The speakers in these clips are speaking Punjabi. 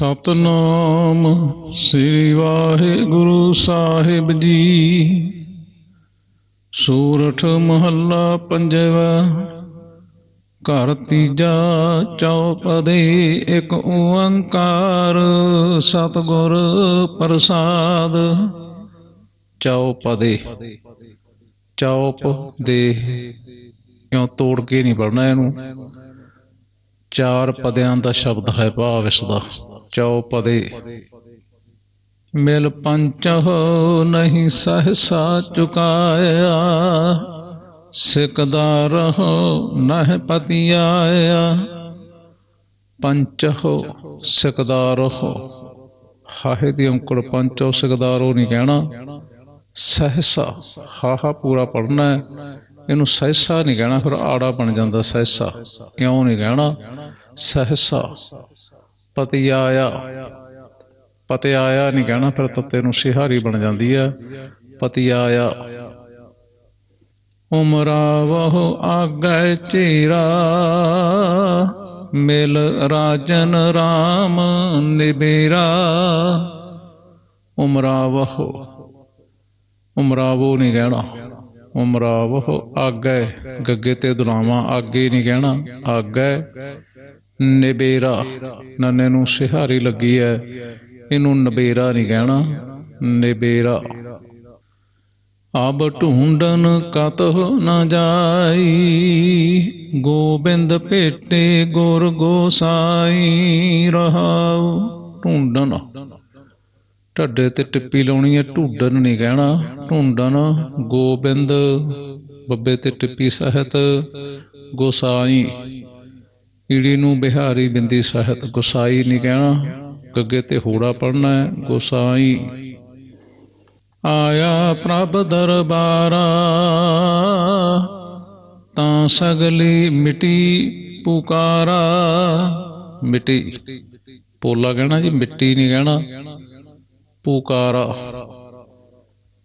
ਸਤਨਾਮ ਸ੍ਰੀ ਵਾਹਿਗੁਰੂ ਸਾਹਿਬ ਜੀ। ਸੂਰਠ ਮਹੱਲਾ ਪੰਜਵਾ, ਘਰ ਤੀਜਾ ਚੌਪਦੇ, ਇੱਕ ਓੰਕਾਰ ਸਤਿਗੁਰ ਪ੍ਰਸਾਦ। ਚੌਪਦੇ, ਚੌਪ ਦੇ ਕਿਉਂ ਤੋੜ ਕੇ ਨਹੀਂ ਪੜਨਾ ਇਹਨੂੰ? ਚਾਰ ਪਦਿਆਂ ਦਾ ਸ਼ਬਦ ਹੈ ਭਾਵ ਇਸ ਦਾ। ਚੌਪਦੇ ਮਿਲ ਪੰਚਹੁ ਨਹੀਂ ਸਹਸਾ ਚੁਕਾਇਆ। ਸਿਕਦਾਰ ਹੋ ਨਹਿ ਪਤੀ ਆਇਆ ਪੰਚਹੁ ਸਿਕਦਾਰ ਹੋ ਹਾਹੇ ਦੀ ਔਂਕੜ ਪੰਚੋ ਸਿਕਦਾਰੋ ਨਹੀਂ ਕਹਿਣਾ। ਸਹਸਾ, ਹਾਹਾ ਪੂਰਾ ਪੜਨਾ ਹੈ। ਇਹਨੂੰ ਸਹਸਾ ਨਹੀਂ ਕਹਿਣਾ, ਫਿਰ ਆੜਾ ਬਣ ਜਾਂਦਾ ਸਹਸਾ। ਕਿਉਂ ਨਹੀਂ ਕਹਿਣਾ? ਸਹਸਾ ਪਤੀ ਆਇਆ ਪਤੀ ਆਇਆ ਨਹੀਂ ਕਹਿਣਾ, ਫਿਰ ਤੱਤੇ ਨੂੰ ਸਿਹਾਰੀ ਬਣ ਜਾਂਦੀ ਆ। ਪਤੀ ਆਇਆ ਉਮਰਾ ਵਹੁ ਆਗੈ ਚੀਰਾ, ਮਿਲ ਰਾਜਨ RAM ਨਿਬੇਰਾ। ਉਮਰਾ ਵਹੁ ਉਮਰਾਵੋ ਨਹੀਂ ਕਹਿਣਾ। ਉਮਰਾਵੋ ਆਗੇ, ਗੱਗੇ ਤੇ ਦੁਲਾਵਾਂ, ਆਗੇ ਨਹੀਂ ਕਹਿਣਾ। ਆਗੇ ਨਿਬੇਰਾ, ਨੰਨੇ ਨੂੰ ਸਿਹਾਰੀ ਲੱਗੀ ਹੈ ਇਹਨੂੰ ਨਬੇਰਾ ਨਹੀਂ ਕਹਿਣਾ, ਨਿਬੇਰਾ। ਆਬ ਢੂੰਡਨ ਕਤਹ ਨ ਜਾਈ, ਗੋਬਿੰਦ ਭੇਟੇ ਗੁਰ ਗੋਸਾਈ ਰਹਾਉ। ਢੂੰਡਨ, ਢੱਡੇ ਤੇ ਟਿੱਪੀ ਲਾਉਣੀ ਹੈ ਢੂਡਨ ਨਹੀਂ ਕਹਿਣਾ, ਢੂੰਡਨ, ਗੋਬਿੰਦ, ਬੱਬੇ ਤੇ ਟਿੱਪੀ ਸਹਿਤ, ਗੋਸਾਈ। ਈੜੀ ਨੂੰ ਬਿਹਾਰੀ ਬਿੰਦੀ ਸਾਹਿਤ ਗੁਸਾਈ ਨਹੀਂ ਕਹਿਣਾ, ਗੱਗੇ ਤੇ ਹੋੜਾ ਪੜਨਾ ਹੈ, ਗੋਸਾਈ। ਆਇਆ ਪ੍ਰਭ ਦਰਬਾਰਾ, ਤਾਂ ਸਗਲੀ ਮਿਟੀ ਪੁਕਾਰਾ। ਮਿਟੀ, ਪੋਲਾ ਕਹਿਣਾ ਜੀ, ਮਿੱਟੀ ਨਹੀਂ ਕਹਿਣਾ, ਪੁਕਾਰਾ।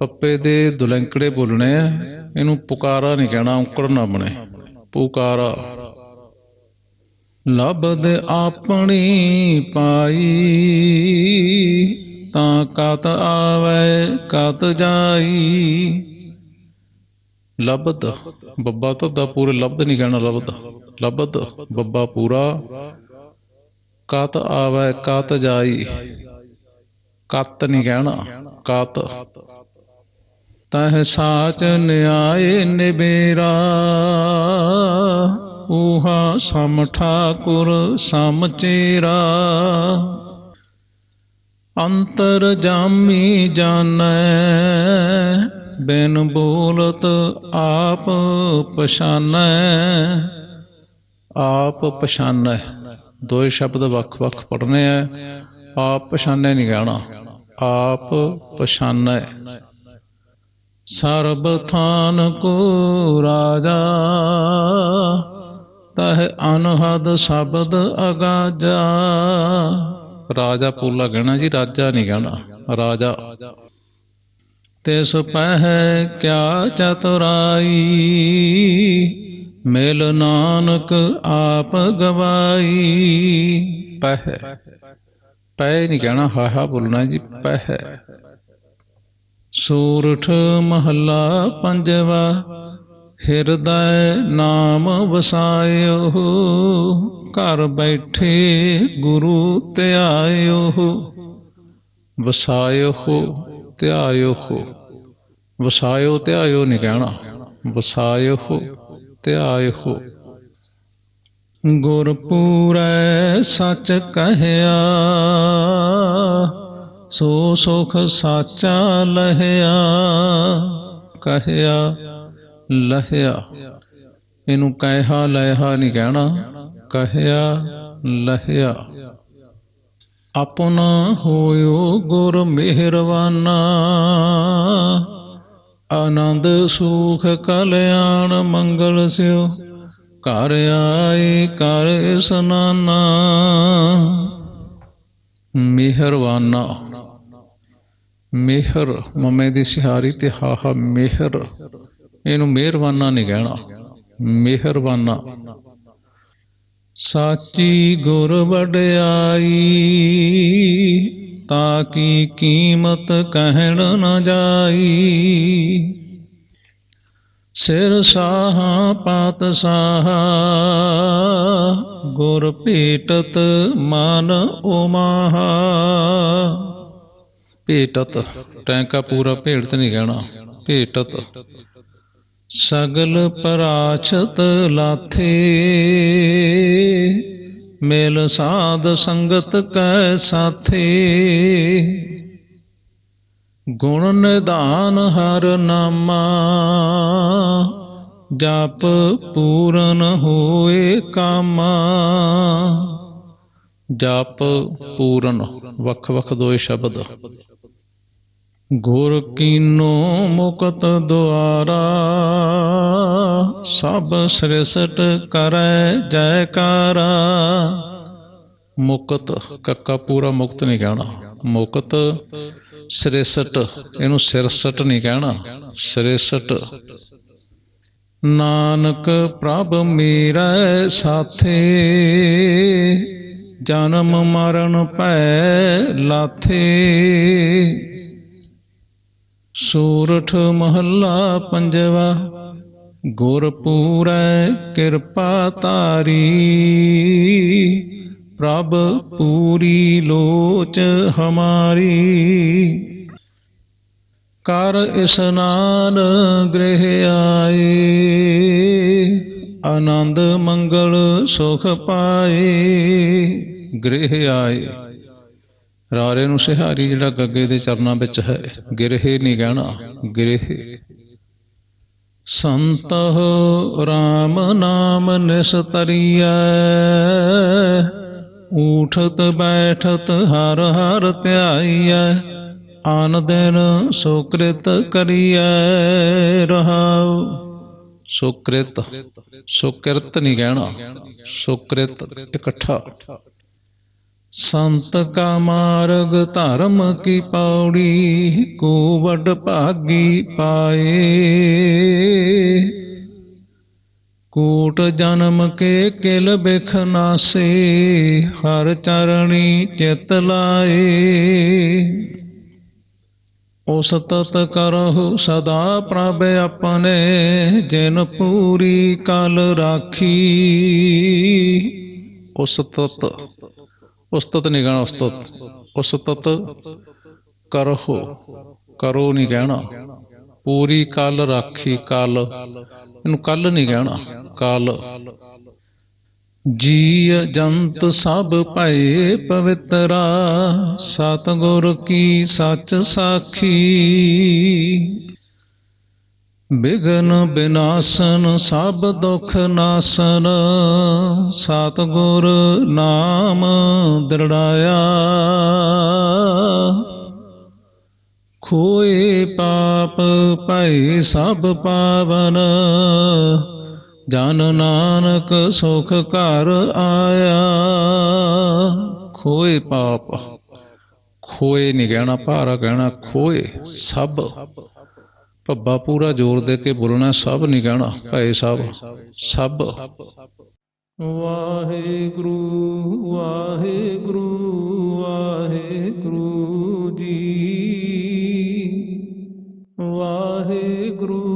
ਪੱਪੇ ਦੇ ਦੁਲੰਕੜੇ ਬੋਲਣੇ ਆ, ਇਹਨੂੰ ਪੁਕਾਰਾ ਨਹੀਂ ਕਹਿਣਾ, ਔਂਕੜ ਨਾ ਬਣੇ, ਪੁਕਾਰਾ। ਲਬਦ ਆਪਣੀ ਪਾਈ, ਤਾਂ ਕਤ ਆਵੇ, ਕਤ ਜਾਈ। ਲਬਦ ਬੱਬਾ ਤਾਂ ਦਾ ਪੂਰੇ ਲਬਦ ਨਹੀਂ ਕਹਿਣਾ ਲਬਦ ਲਬਦ ਬੱਬਾ ਪੂਰਾ। ਕਤ ਆਵੇ, ਕਤ ਜਾਈ। ਕਤ ਨਹੀਂ ਕਹਿਣਾ, ਕਤ। ਤਹ ਸਾਚ ਨਿਆਏ ਨਿਬੇਰਾ ਊਹਾ ਸਮ ਠਾਕੁਰ ਸਮ ਚੇਰਾ। ਅੰਤਰ ਜਾਮੀ ਜਾਣੈ, ਬਿਨ ਬੋਲਤ ਆਪ ਪਛਾਨੈ। ਆਪ ਪਛਾਨੈ ਦੋਏ ਸ਼ਬਦ ਵੱਖ-ਵੱਖ ਪੜਨੇ ਆ ਆਪ ਪਛਾਨੈ ਨਹੀਂ ਕਹਿਣਾ, ਆਪ ਪਛਾਨੈ। ਸਰਬ ਥਾਨ ਕੋ ਰਾਜਾ ਤਹ ਅਨਹਦ ਸ਼ਬਦ ਅਗਾਜਾ। ਰਾਜਾ ਪੂਲਾ ਕਹਿਣਾ ਜੀ, ਰਾਜਾ ਨਹੀਂ ਕਹਿਣਾ, ਰਾਜਾ। ਤਿਸ ਪਹਿ ਕਿਆ ਚਤੁਰਾਈ, ਮਿਲ ਨਾਨਕ ਆਪ ਗਵਾਈ। ਪਹਿ ਪਹਿ ਨਹੀਂ ਕਹਿਣਾ ਹਾਹਾ ਬੋਲਣਾ ਜੀ, ਪਹਿ। ਸੂਰਠ ਮਹੱਲਾ ਪੰਜਵਾ ਹਿਰਦੈ ਨਾਮ ਵਸਾਇਓ, ਘਰ ਬੈਠੇ ਗੁਰੂ ਧਿਆਇਓ। ਵਸਾਇਓ ਧਿਆਇਓ ਵਸਾਇਓ, ਧਿਆਇਓ ਨਹੀਂ ਕਹਿਣਾ। ਵਸਾਇਓ, ਧਿਆਇਓ। ਗੁਰਪੂਰੈ ਸੱਚ ਕਹਿਆ, ਸੋ ਸੁਖ ਸਾਚਾ ਲਹਿਆ। ਕਹਿਆ ਲਹਿਆ। ਇਹਨੂੰ ਕਹਿਹਾ ਲਹਿਆ ਨਹੀਂ ਕਹਿਣਾ, ਕਹਿਆ ਲਹਿਆ। ਆਪਣਾ ਹੋਇਓ ਗੁਰ ਮਿਹਰਵਾਨਾ ਆਨੰਦ ਸੁਖ ਕਲਿਆਣ ਮੰਗਲ ਸਿਓ, ਘਰ ਆਏ ਕਰ ਇਸਨਾਨਾ ਮਿਹਰਵਾਨਾ ਮਿਹਰ, ਮਮੇ ਦੀ ਸਿਹਾਰੀ ਤੇ ਹਾਹਾ ਮਿਹਰ। ਇਹਨੂੰ ਮਿਹਰਵਾਨਾ ਨਹੀਂ ਕਹਿਣਾ। ਮਿਹਰਬਾਨਾ। ਸਾਚੀ ਗੁਰ ਵਡਿਆਈ, ਤਾਂ ਕੀ ਕੀਮਤ ਕਹਿਣ ਨਾ ਜਾਈ? ਸਿਰ ਸਾਹਾ, ਪਾਤ ਸਾਹਾ, ਗੁਰ ਭੇਟਤ ਮਨ ਉਮਾਹਾ। ਭੇਟਤ, ਟੈਂਕਾ ਪੂਰਾ ਭੇਟਤ ਨਹੀਂ ਕਹਿਣਾ। ਭੇਟਤ। ਸਗਲ ਪਰਾਛਤ ਲਾਥੇ, ਮੇਲ ਸਾਧ ਸੰਗਤ ਕੈ ਸਾਥੇ। ਗੁਣ ਨਿਧਾਨ ਹਰ ਨਾਮਾ, ਜਪ ਪੂਰਨ ਹੋਏ ਕਾਮਾ। ਜਪ ਪੂਰਨ ਵੱਖ ਵੱਖ ਦੋਏ ਸ਼ਬਦ। ਗੁਰ ਕੀਨੋ ਮੁਕਤ ਦੁਆਰਾ, ਸਭ ਸ੍ਰਿਸ਼ਟ ਕਰੈ ਜੈਕਾਰਾ। ਮੁਕਤ, ਕੱਕਾ ਪੂਰਾ ਮੁਕਤ ਨਹੀਂ ਕਹਿਣਾ। ਮੁਕਤ, ਸ੍ਰਿਸ਼ਟ, ਇਹਨੂੰ ਸਿਰਸਟ ਨਹੀਂ ਕਹਿਣਾ। ਸ੍ਰਿਸ਼ਟ। ਨਾਨਕ ਪ੍ਰਭ ਮੇਰਾ ਸਾਥੇ, ਜਨਮ ਮਰਨ ਭੈ ਲਾਥੇ। ਸੂਰਠ ਮਹੱਲਾ ਪੰਜਵਾ ਗੁਰ ਪੂਰੈ ਕਿਰਪਾ ਤਾਰੀ ਪ੍ਰਭ ਪੂਰੀ ਲੋਚ ਹਮਾਰੀ। ਕਰ ਇਸਨਾਨ ਗ੍ਰਹਿ ਆਏ, ਆਨੰਦ ਮੰਗਲ ਸੁਖ ਪਾਏ। ਗ੍ਰਹਿ ਆਏ। ਰਾਰੇ ਨੂੰ ਸਿਹਾਰੀ ਜਿਹੜਾ ਗੱਗੇ ਦੇ ਚਰਨਾਂ ਵਿੱਚ ਹੈ, ਗਿਰਹਿ ਨਹੀਂ ਕਹਿਣਾ ਗਿਰਹਿ। ਸੰਤਹ RAM ਨਾਮ ਨਿਸਤਰੀਐ, ਊਠਤ ਬੈਠਤ ਹਰ ਹਰ ਧਿਆਈਐ, ਆਨ ਦਿਨ ਸੁਕ੍ਰਿਤ ਕਰੀਐ ਰਹਾਉ। ਸੁਕ੍ਰਿਤ ਸੁਕ੍ਰਿਤ ਨਹੀਂ ਕਹਿਣਾ ਸੁਕ੍ਰਿਤ ਇਕੱਠਾ। ਸੰਤ ਕਾ ਮਾਰਗ ਧਰਮ ਕੀ ਪੌੜੀ, ਕੋ ਵੱਡ ਭਾਗੀ ਪਾਏ। ਕੋਟ ਜਨਮ ਕੇ ਕਿਲ ਬਿਖ ਨਾਸੇ, ਹਰ ਚਰਣੀ ਚਿਤ ਲਾਏ। ਉਸ ਕਰਹੁ ਸਦਾ ਪ੍ਰਭ ਆਪਣੇ, ਜਿਨ ਪੂਰੀ ਕਲ ਰਾਖੀ। ਉਸ ਉਸਤਤ ਨਹੀਂ ਕਹਿਣਾ, ਉਸਤਤ। ਉਸਤਤ ਕਰਹੁ, ਕਰੋ ਨਹੀਂ ਕਹਿਣਾ। ਪੂਰੀ ਕਲ ਰਾਖੀ ਕਲ। ਇਹਨੂੰ ਕੱਲ ਨਹੀਂ ਕਹਿਣਾ, ਕਲ। ਜੀ ਜੰਤ ਸਭ ਭਏ ਪਵਿੱਤਰਾ, ਸਤਿਗੁਰ ਕੀ ਸੱਚ ਸਾਖੀ। ਬਿਗਨ ਬਿਨਾਸਨ, ਸਭ ਦੁਖ ਨਾਸਨ। ਸਤਿਗੁਰ ਨਾਮ ਦ੍ਰਿੜਾਇਆ। ਖੋਏ ਪਾਪ ਭੈ ਸਭ ਪਾਵਨ। ਜਨ ਨਾਨਕ ਸੁਖ ਘਰ ਆਇਆ। ਖੋਏ ਪਾਪ। ਖੋਏ ਨਹੀਂ ਕਹਿਣਾ, ਭਾਰਾ ਕਹਿਣਾ, ਖੋਏ ਸਭ ਭੱਬਾ ਪੂਰਾ ਜ਼ੋਰ ਦੇ ਕੇ ਬੋਲਣਾ ਸਭ ਨਹੀਂ ਕਹਿਣਾ ਭਏ ਸਭ ਸਭ। ਵਾਹਿਗੁਰੂ ਵਾਹਿਗੁਰੂ ਵਾਹਿਗੁਰੂ ਜੀ। ਵਾਹਿਗੁਰੂ